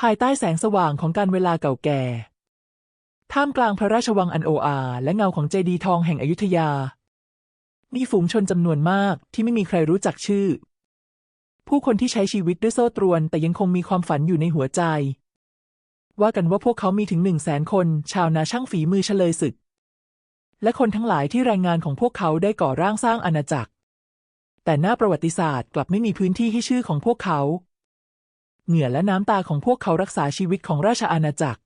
ภายใต้แสงสว่างของการเวลาเก่าแก่ ท่ามกลางพระราชวังอันโออาและเงาของเจดีย์ทองแห่งอยุธยา มีฝูงชนจำนวนมากที่ไม่มีใครรู้จักชื่อ ผู้คนที่ใช้ชีวิตด้วยโซ่ตรวน แต่ยังคงมีความฝันอยู่ในหัวใจ ว่ากันว่าพวกเขามีถึงหนึ่งแสนคน ชาวนาช่างฝีมือเฉลยศึก และคนทั้งหลายที่แรงงานของพวกเขาได้ก่อร่างสร้างอาณาจักร แต่หน้าประวัติศาสตร์กลับไม่มีพื้นที่ให้ชื่อของพวกเขา เหงื่อและน้ำตาของพวกเขารักษาชีวิตของราชอาณาจักร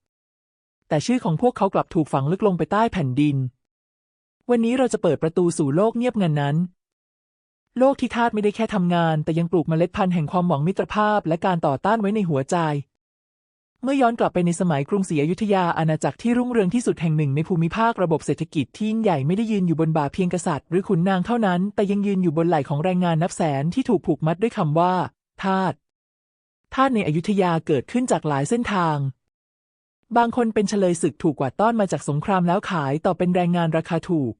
แต่ชื่อของพวกเขากลับถูกฝังลึกลงไปใต้แผ่นดิน วันนี้เราจะเปิดประตูสู่โลกเงียบงันนั้น โลกที่ทาสไม่ได้แค่ทำงาน แต่ยังปลูกเมล็ดพันธุ์แห่งความหวังมิตรภาพ และการต่อต้านไว้ในหัวใจ เมื่อย้อนกลับไปในสมัยกรุงศรีอยุธยาอาณาจักรที่รุ่งเรืองที่สุดแห่งหนึ่งในภูมิภาคระบบเศรษฐกิจที่ยิ่งใหญ่ไม่ได้ยืนอยู่บนบ่าเพียงกษัตริย์หรือขุนนางเท่านั้น แต่ยังยืนอยู่บนไหล่ของแรงงานนับแสนที่ถูกผูกมัดด้วยคำว่าทาส ทาสในอยุธยาเกิดขึ้นจากหลายเส้นทาง บางคนเป็นเฉลยศึกถูกกวาดต้อนมาจากสงครามแล้วขายต่อเป็นแรงงานราคาถูก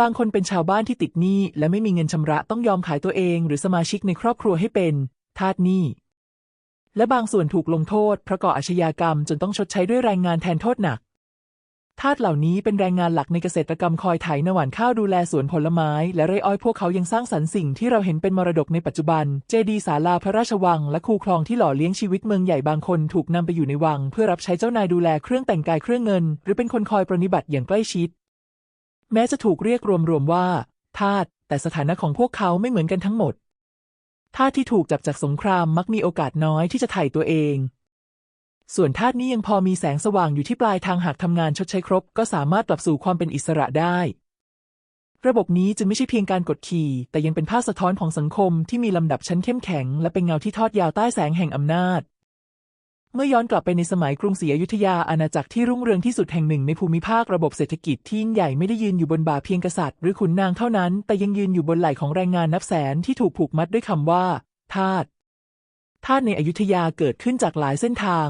บางคนเป็นชาวบ้านที่ติดหนี้และไม่มีเงินชำระต้องยอมขายตัวเอง หรือสมาชิกในครอบครัวให้เป็นทาสหนี้ และบางส่วนถูกลงโทษเพราะก่ออาชญากรรมจนต้องชดใช้ด้วยแรงงานแทนโทษหนัก ทาสเหล่านี้เป็นแรงงานหลักในเกษตรกรรมคอยไถนาหว่านข้าวดูแลสวนผลไม้และไร่อ้อยพวกเขายังสร้างสรรค์สิ่งที่เราเห็นเป็นมรดกในปัจจุบัน เจดีย์ศาลาพระราชวัง และคูคลองที่หล่อเลี้ยงชีวิตเมืองใหญ่บางคนถูกนำไปอยู่ในวัง เพื่อรับใช้เจ้านายดูแลเครื่องแต่งกายเครื่องเงิน หรือเป็นคนคอยปรนนิบัติอย่างใกล้ชิด แม้จะถูกเรียกรวมๆว่า ทาสแต่สถานะของพวกเขาไม่เหมือนกันทั้งหมดทาสที่ถูกจับจากสงครามมักมีโอกาสน้อยที่จะไถ่ตัวเอง ส่วนทาสนี้ยังพอมีแสงสว่างอยู่ที่ปลายทางหากทำงานชดใช้ครบ ก็สามารถกลับสู่ความเป็นอิสระได้ ระบบนี้จึงไม่ใช่เพียงการกดขี่ แต่ยังเป็นภาพสะท้อนของสังคมที่มีลำดับชั้นเข้มแข็ง และเป็นเงาที่ทอดยาวใต้แสงแห่งอำนาจ เมื่อย้อนกลับไปในสมัยกรุงศรีอยุธยาอาณาจักรที่รุ่งเรืองที่สุดแห่งหนึ่งในภูมิภาคระบบเศรษฐกิจที่ยิ่งใหญ่ไม่ได้ยืนอยู่บนบ่าเพียงกษัตริย์หรือขุนนางเท่านั้น แต่ยังยืนอยู่บนไหล่ของแรงงานนับแสนที่ถูกผูกมัดด้วยคำว่าทาสทาสในอยุธยาเกิดขึ้นจากหลายเส้นทาง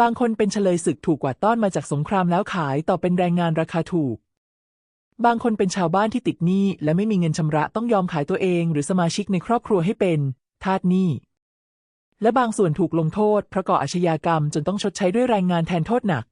บางคนเป็นเฉลยศึกถูกกว่าต้อนมาจากสงครามแล้วขายต่อเป็นแรงงานราคาถูก บางคนเป็นชาวบ้านที่ติดหนี้และไม่มีเงินชำระต้องยอมขายตัวเองหรือสมาชิกในครอบครัวให้เป็นทาสหนี้ และบางส่วนถูกลงโทษเพราะก่ออาชญากรรมจนต้องชดใช้ด้วยแรงงานแทนโทษหนัก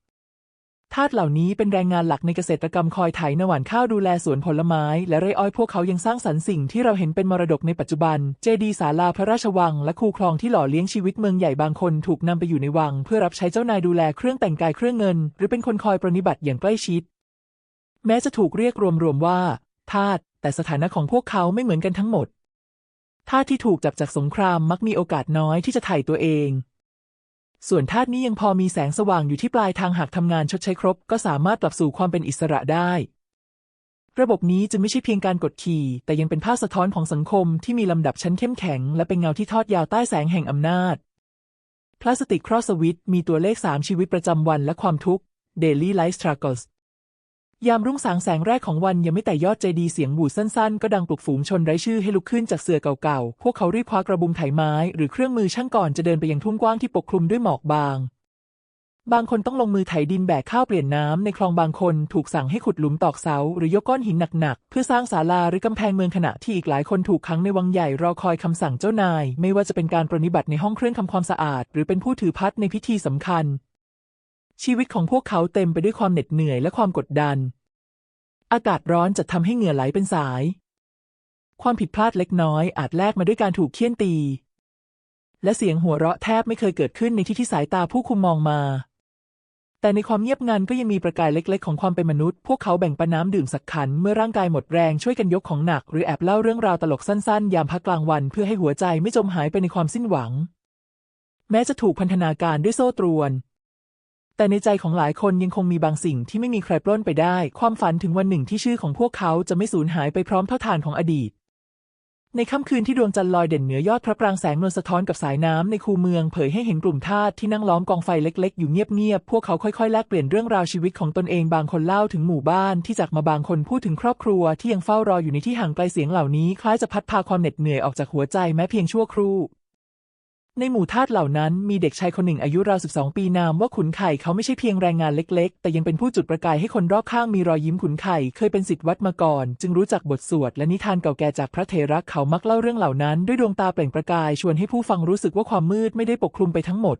ทาสเหล่านี้เป็นแรงงานหลักในเกษตรกรรมคอยไถนหว่านข้าวดูแลสวนผลไม้ และไร่อ้อยพวกเขายังสร้างสรรค์สิ่งที่เราเห็นเป็นมรดกในปัจจุบัน เจดีย์ศาลาพระราชวัง และคูคลองที่หล่อเลี้ยงชีวิตเมืองใหญ่บางคนถูกนำไปอยู่ในวัง เพื่อรับใช้เจ้านายดูแลเครื่องแต่งกายเครื่องเงิน หรือเป็นคนคอยปรนนิบัติอย่างใกล้ชิด แม้จะถูกเรียกรวมๆว่า ทาสแต่สถานะของพวกเขาไม่เหมือนกันทั้งหมดทาสที่ถูกจับจากสงครามมักมีโอกาสน้อยที่จะไถ่ตัวเอง ส่วนธาตุนี้ยังพอมีแสงสว่างอยู่ที่ปลายทางหากทำงานชดใช้ครบ ก็สามารถกลับสู่ความเป็นอิสระได้ ระบบนี้จะไม่ใช่เพียงการกดขี่ แต่ยังเป็นภาพสะท้อนของสังคมที่มีลำดับชั้นเข้มแข็ง และเป็นเงาที่ทอดยาวใต้แสงแห่งอำนาจ พลาสติกครอสวิตมีตัวเลข 3 ชีวิตประจำวันและความทุกข์ Daily Life Struggles ยามรุ่งสางแสงแรกของวันยังไม่แต่ยอดเจดีเสียงหวูดสั้นๆ ก็ดังปลุกฝูงชนไร้ชื่อให้ลุกขึ้นจากเสื่อเก่าๆ พวกเขารีบคว้ากระบุงไถไม้ หรือเครื่องมือช่างก่อนจะเดินไปยังทุ่งกว้างที่ปกคลุมด้วยหมอกบาง บางคนต้องลงมือไถดินแบกข้าวเปลี่ยนน้ำในคลองบางคนถูกสั่งให้ขุดหลุมตอกเสา หรือยกก้อนหินหนักๆ เพื่อสร้างศาลาหรือกำแพงเมืองขณะที่อีกหลายคนถูกขังในวังใหญ่รอคอยคำสั่งเจ้านาย ไม่ว่าจะเป็นการปรนิบัติในห้องเครื่องทำความสะอาด หรือเป็นผู้ถือพัดในพิธีสำคัญ ชีวิตของพวกเขาเต็มไปด้วยความเหน็ดเหนื่อยและความกดดัน อากาศร้อนจะทำให้เหงื่อไหลเป็นสาย ความผิดพลาดเล็กน้อยอาจแลกมาด้วยการถูกเคี่ยนตี และเสียงหัวเราะแทบไม่เคยเกิดขึ้นในที่ที่สายตาผู้คุมมองมา แต่ในความเงียบงันก็ยังมีประกายเล็ก ๆ ของความเป็นมนุษย์ พวกเขาแบ่งปันน้ำดื่มสักขันเมื่อร่างกายหมดแรงช่วยกันยกของหนัก หรือแอบเล่าเรื่องราวตลกสั้น ๆ ยามพักกลางวันเพื่อให้หัวใจไม่จมหายไปในความสิ้นหวัง แม้จะถูกพันธนาการด้วยโซ่ตรวน แต่ในใจของหลายคนยังคงมีบางสิ่งที่ไม่มีใครปล้นไปได้ ความฝันถึงวันหนึ่งที่ชื่อของพวกเขาจะไม่สูญหายไปพร้อมเท่าทานของอดีต ในค่ำคืนที่ดวงจันทร์ลอยเด่นเหนือยอดพระปรางแสงนวลสะท้อนกับสายน้ำในคูเมืองเผยให้เห็นกลุ่มทาสที่นั่งล้อมกองไฟเล็ก ๆ อยู่เงียบ ๆ พวกเขาค่อย ๆ แลกเปลี่ยนเรื่องราวชีวิตของตนเองบางคนเล่าถึงหมู่บ้านที่จากมาบางคนพูดถึงครอบครัวที่ยังเฝ้ารออยู่ในที่ห่างไกลเสียงเหล่านี้คล้ายจะพัดพาความเหน็ดเหนื่อยออกจากหัวใจแม้เพียงชั่วครู่ ในหมู่ทาสเหล่านั้นมีเด็กชายคนหนึ่งอายุราว 12 ปีนามว่าขุนไข่เขาไม่ใช่เพียงแรงงานเล็กๆ แต่ยังเป็นผู้จุดประกายให้คนรอบข้างมีรอยยิ้มขุนไข่เคยเป็นสิทธิ์วัดมาก่อน จึงรู้จักบทสวดและนิทานเก่าแก่จากพระเถระเขามักเล่าเรื่องเหล่านั้น ด้วยดวงตาเปล่งประกายชวนให้ผู้ฟังรู้สึกว่าความมืดไม่ได้ปกคลุมไปทั้งหมด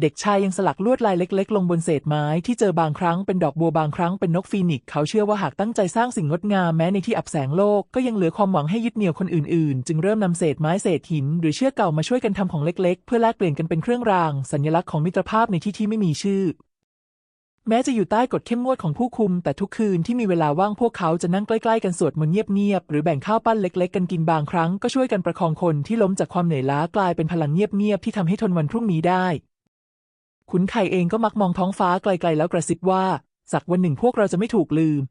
เด็กชายยังสลักลวดลายเล็ก ๆ ลงบนเศษไม้ที่เจอบางครั้งเป็นดอกบัวบางครั้งเป็นนกฟีนิกซ์เขาเชื่อว่าหากตั้งใจสร้างสิ่งงดงามแม้ในที่อับแสงโลกก็ยังเหลือความหวังให้ยึดเหนี่ยวคนอื่นๆ จึงเริ่มนำเศษไม้เศษหิน หรือเชือกเก่ามาช่วยกันทำของเล็ก ๆ เพื่อแลกเปลี่ยนกันเป็นเครื่องราง สัญลักษณ์ของมิตรภาพในที่ที่ไม่มีชื่อ แม้จะอยู่ใต้กฎเข้มงวดของผู้คุม แต่ทุกคืนที่มีเวลาว่างพวกเขาจะนั่งใกล้ๆกันสวดมนต์เงียบๆหรือแบ่งข้าวปั้นเล็ก ๆ กันกินบางครั้งก็ช่วยกันประคองคนที่ล้มจากความเหนื่อยล้ากลายเป็นพลังเงียบๆที่ทำให้ทนวันพรุ่งนี้ได้ ขุนไข่เองก็มักมองท้องฟ้าไกลๆแล้วกระซิบว่า สักวันหนึ่งพวกเราจะไม่ถูกลืม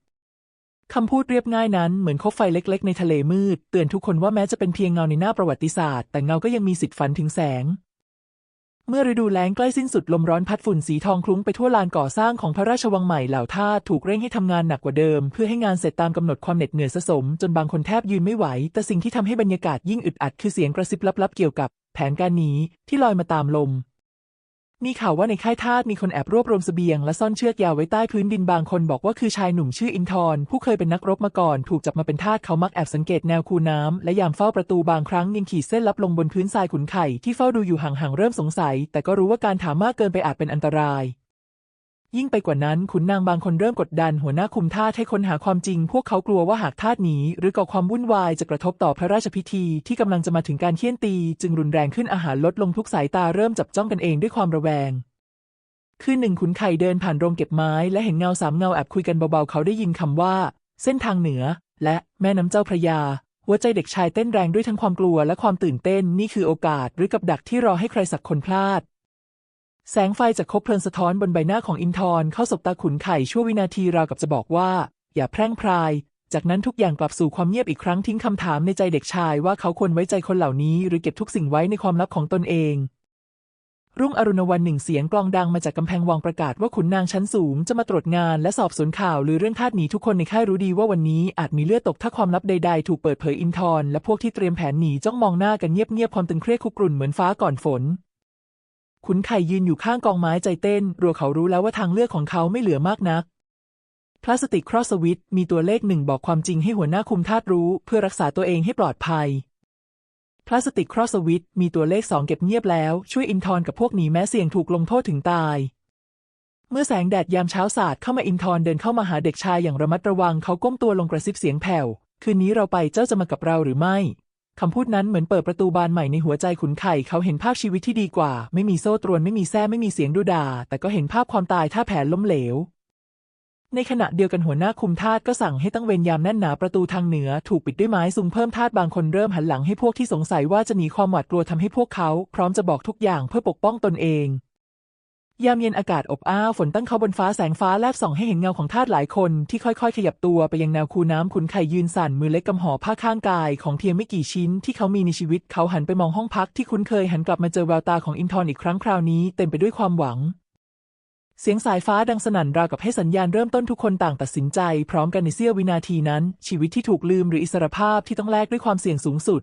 คำพูดเรียบง่ายนั้นเหมือนคบไฟเล็ก ๆ ในทะเลมืด เตือนทุกคนว่าแม้จะเป็นเพียงเงาในหน้าประวัติศาสตร์ แต่เงาก็ยังมีสิทธิ์ฝันถึงแสง เมื่อฤดูแล้งใกล้สิ้นสุดลมร้อนพัดฝุ่นสีทองคลุ้งไปทั่วลานก่อสร้างของพระราชวังใหม่เหล่าท่าถูกเร่งให้ทำงานหนักกว่าเดิม เพื่อให้งานเสร็จตามกำหนดความเหน็ดเหนื่อยสะสม จนบางคนแทบยืนไม่ไหว แต่สิ่งที่ทำให้บรรยากาศยิ่งอึดอัดคือเสียงกระซิบลับๆเกี่ยวกับ แผนการหนีที่ลอยมาตามลม มีข่าวว่าในค่ายทาสมีคนแอบรวบรวมเสบียงและซ่อนเชือกยาวไว้ใต้พื้นดินบางคนบอกว่าคือชายหนุ่มชื่ออินทร์ผู้เคยเป็นนักรบมาก่อน ถูกจับมาเป็นทาสเขามักแอบสังเกตแนวคูน้ำและยามเฝ้าประตูบางครั้งยังขีดเส้นลับลงบนพื้นทรายขุนไข่ที่เฝ้าดูอยู่ห่างๆเริ่มสงสัย แต่ก็รู้ว่าการถามมากเกินไปอาจเป็นอันตราย ยิ่งไปกว่านั้นขุนนางบางคนเริ่มกดดันหัวหน้าคุมทาสให้ค้นหาความจริง พวกเขากลัวว่าหากทาสหนีหรือก่อความวุ่นวายจะกระทบต่อพระราชพิธีที่กำลังจะมาถึงการเคี่ยนตี จึงรุนแรงขึ้นอาหารลดลงทุกสายตาเริ่มจับจ้องกันเองด้วยความระแวง คืนหนึ่งขุนไข่เดินผ่านโรงเก็บไม้ และเห็นเงาสามเงาแอบคุยกันเบาๆเขาได้ยินคำว่า เส้นทางเหนือ และแม่น้ำเจ้าพระยา หัวใจเด็กชายเต้นแรงด้วยทั้งความกลัวและความตื่นเต้นนี่คือโอกาสหรือกับดักที่รอให้ใครสักคนพลาด แสงไฟจากคบเพลิงสะท้อนบนใบหน้าของอินทร์เข้าสบตาขุนไข่ชั่ววินาทีราวกับจะบอกว่า อย่าแพร่งพราย จากนั้นทุกอย่างกลับสู่ความเงียบอีกครั้งทิ้งคำถามในใจเด็กชายว่าเขาควรไว้ใจคนเหล่านี้ หรือเก็บทุกสิ่งไว้ในความลับของตนเอง รุ่งอรุณวันหนึ่งเสียงกลองดังมาจากกำแพงวังประกาศว่าขุนนางชั้นสูงจะมาตรวจงานและสอบสวนข่าวหรือเรื่องทาสหนีทุกคนในค่ายรู้ดีว่าวันนี้อาจมีเลือดตกถ้าความลับใด ๆ ถูกเปิดเผยอินทร์และพวกที่เตรียมแผนหนีจ้องมองหน้ากันเงียบๆความตึงเครียดคุกรุ่นเหมือนฟ้าก่อนฝน ขุนไข่ยืนอยู่ข้างกองไม้ใจเต้น รัวเขารู้แล้วว่าทางเลือกของเขาไม่เหลือมากนัก พลาสติกครอสสวิตมีตัวเลขหนึ่งบอกความจริงให้หัวหน้าคุมทาสรู้ เพื่อรักษาตัวเองให้ปลอดภัย พลาสติกครอสสวิตมีตัวเลขสองเก็บเงียบแล้ว ช่วยอินทร์กับพวกหนีแม้เสี่ยงถูกลงโทษถึงตาย เมื่อแสงแดดยามเช้าสาดเข้ามาอินทร์เดินเข้ามาหาเด็กชายอย่างระมัดระวังเขาก้มตัวลงกระซิบเสียงแผ่ว คืนนี้เราไปเจ้าจะมากับเราหรือไม่ คำพูดนั้นเหมือนเปิดประตูบานใหม่ในหัวใจขุนไข่เขาเห็นภาพชีวิตที่ดีกว่า ไม่มีโซ่ตรวนไม่มีแส้ไม่มีเสียงดุดา แต่ก็เห็นภาพความตายท่าแผนล้มเหลว ในขณะเดียวกันหัวหน้าคุมทาสก็สั่งให้ตั้งเวรยามแน่นหนาประตูทางเหนือ ถูกปิดด้วยไม้ซุงเพิ่มทาสบางคนเริ่มหันหลังให้พวกที่สงสัยว่าจะหนีความหวาดกลัวทำให้พวกเขา พร้อมจะบอกทุกอย่างเพื่อปกป้องตนเอง ยามเย็นอากาศอบอ้าวฝนตั้งเขาบนฟ้าแสงฟ้าแลบส่องให้เห็นเงาของทาสหลายคนที่ค่อยๆ ขยับตัวไปยังแนวคูน้ำขุนไข่ยืนสั่นมือเล็กกำหอผ้าข้างกายของเพียงไม่กี่ชิ้นที่เขามีในชีวิตเขาหันไปมองห้องพักที่คุ้นเคยหันกลับมาเจอแววตาของอินทร์อีกครั้งคราวนี้เต็มไปด้วยความหวัง เสียงสายฟ้าดังสนั่นราวกับให้สัญญาณเริ่มต้นทุกคนต่างตัดสินใจ พร้อมกันในเสี้ยววินาทีนั้น ชีวิตที่ถูกลืมหรืออิสรภาพที่ต้องแลกด้วยความเสี่ยงสูงสุด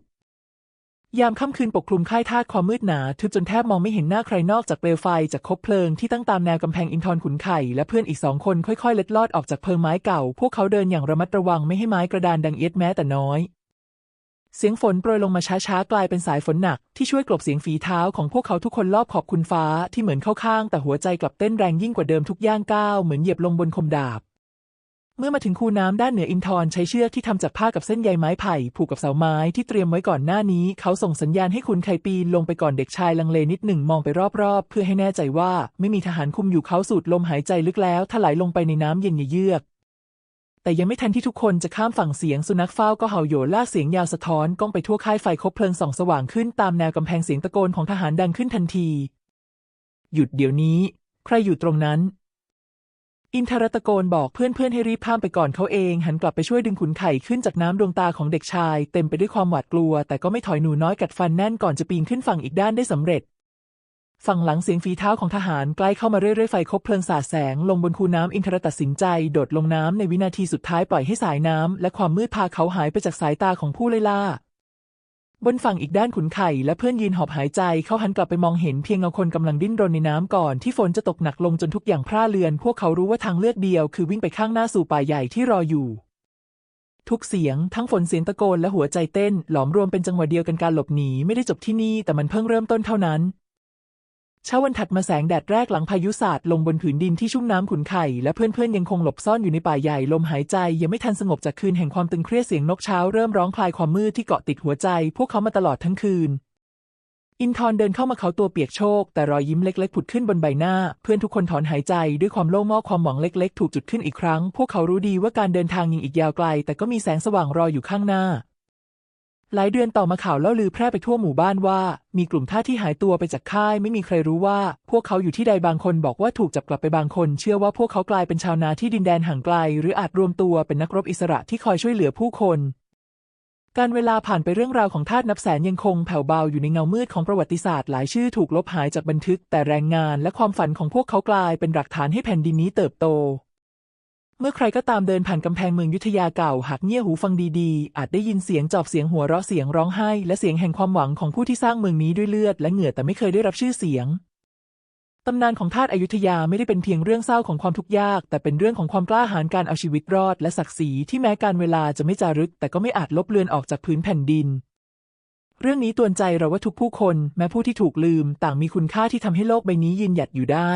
ยามค่ำคืนปกคลุมค่ายทาสความมืดหนาทึบจนแทบมองไม่เห็นหน้าใครนอกจากเปลวไฟจากคบเพลิงที่ตั้งตามแนวกำแพงอินทรขุนไข่และเพื่อนอีกสองคนค่อยๆ เล็ดลอดออกจากเพิงไม้เก่า พวกเขาเดินอย่างระมัดระวังไม่ให้ไม้กระดานดังเอียดแม้แต่น้อย เสียงฝนโปรยลงมาช้าๆ กลายเป็นสายฝนหนักที่ช่วยกลบเสียงฝีเท้าของพวกเขาทุกคนรอบขอบคุณฟ้าที่เหมือนเข้าข้าง แต่หัวใจกลับเต้นแรงยิ่งกว่าเดิมทุกย่างก้าวเหมือนเหยียบลงบนคมดาบ เมื่อมาถึงคูน้ำด้านเหนืออินทร์ใช้เชือกที่ทำจากผ้ากับเส้นใยไม้ไผ่ผูกกับเสาไม้ที่เตรียมไว้ก่อนหน้านี้ เขาส่งสัญญาณให้คุณไคปีนลงไปก่อนเด็กชายลังเลนิดหนึ่งมองไปรอบๆ เพื่อให้แน่ใจว่าไม่มีทหารคุมอยู่เขาสูดลมหายใจลึกแล้วถลายลงไปในน้ำเย็นเยือก แต่ยังไม่ทันที่ทุกคนจะข้ามฝั่งเสียงสุนัขเฝ้าก็เห่าโหยลากเสียงยาวสะท้อนก้องไปทั่วค่ายไฟคบเพลิงส่องสว่างขึ้นตามแนวกำแพงเสียงตะโกนของทหารดังขึ้นทันที หยุดเดี๋ยวนี้ ใครอยู่ตรงนั้น อินทรตะโกนบอกเพื่อนๆให้รีบข้ามไปก่อนเขาเอง หันกลับไปช่วยดึงขุนไข่ขึ้นจากน้ำดวงตาของเด็กชาย เต็มไปด้วยความหวาดกลัว แต่ก็ไม่ถอยหนูน้อยกัดฟันแน่นก่อนจะปีนขึ้นฝั่งอีกด้านได้สำเร็จ ฝั่งหลังเสียงฝีเท้าของทหารใกล้เข้ามาเรื่อยๆไฟคบเพลิงสาดแสง ลงบนคูน้ำอินทรตัดสินใจ โดดลงน้ำในวินาทีสุดท้ายปล่อยให้สายน้ำและความมืดพาเขาหายไปจากสายตาของผู้ไล่ล่า บนฝั่งอีกด้านขุนไข่และเพื่อนยืนหอบหายใจ เขาหันกลับไปมองเห็นเพียงเงาคนกำลังดิ้นรนในน้ำก่อนที่ฝนจะตกหนักลงจนทุกอย่างพร่าเลือน พวกเขารู้ว่าทางเลือกเดียวคือวิ่งไปข้างหน้าสู่ป่าใหญ่ที่รออยู่ ทุกเสียงทั้งฝนเสียงตะโกนและหัวใจเต้น หลอมรวมเป็นจังหวะเดียวกันการหลบหนีไม่ได้จบที่นี่แต่มันเพิ่งเริ่มต้นเท่านั้น เช้าวันถัดมาแสงแดดแรกหลังพายุสาดลงบนผืนดินที่ชุ่มน้ำขุนไข่และเพื่อนๆยังคงหลบซ่อนอยู่ในป่าใหญ่ลมหายใจยังไม่ทันสงบจากคืนแห่งความตึงเครียดเสียงนกเช้าเริ่มร้องคลายความมืดที่เกาะติดหัวใจ พวกเขามาตลอดทั้งคืน อินทร์เดินเข้ามาเขาตัวเปียกโชก แต่รอยยิ้มเล็กๆผุดขึ้นบนใบหน้า เพื่อนทุกคนถอนหายใจด้วยความโล่งมอกความหวังเล็ก ๆ ถูกจุดขึ้นอีกครั้ง พวกเขารู้ดีว่าการเดินทางยังอีกยาวไกล แต่ก็มีแสงสว่างรออยู่ข้างหน้า หลายเดือนต่อมาข่าวเล่าลือแพร่ไปทั่วหมู่บ้านว่า มีกลุ่มท่าที่หายตัวไปจากค่ายไม่มีใครรู้ว่า พวกเขาอยู่ที่ใดบางคนบอกว่าถูกจับกลับไปบางคน เชื่อว่าพวกเขากลายเป็นชาวนาที่ดินแดนห่างไกล หรืออาจรวมตัวเป็นนักรบอิสระที่คอยช่วยเหลือผู้คน การเวลาผ่านไปเรื่องราวของทาสนับแสนยังคงแผ่วเบาอยู่ในเงามืดของประวัติศาสตร์หลายชื่อถูกลบหายจากบันทึก แต่แรงงานและความฝันของพวกเขากลายเป็นหลักฐานให้แผ่นดินนี้เติบโต เมื่อใครก็ตามเดินผ่านกำแพงเมืองยุทธยาเก่า หากเงี่ยหูฟังดีๆ อาจได้ยินเสียงจอบเสียงหัวเราะเสียงร้องไห้ และเสียงแห่งความหวังของผู้ที่สร้างเมืองนี้ด้วยเลือดและเหงื่อแต่ไม่เคยได้รับชื่อเสียงตำนานของทาสอยุธยาไม่ได้เป็นเพียงเรื่องเศร้าของความทุกข์ยาก แต่เป็นเรื่องของความกล้าหาญการเอาชีวิตรอด และศักดิ์ศรีที่แม้การเวลาจะไม่จารึก แต่ก็ไม่อาจลบเลือนออกจากพื้นแผ่นดิน เรื่องนี้ตือนใจเราว่าทุกผู้คน แม้ผู้ที่ถูกลืม ต่างมีคุณค่าที่ทำให้โลกใบนี้ยืนหยัดอยู่ได้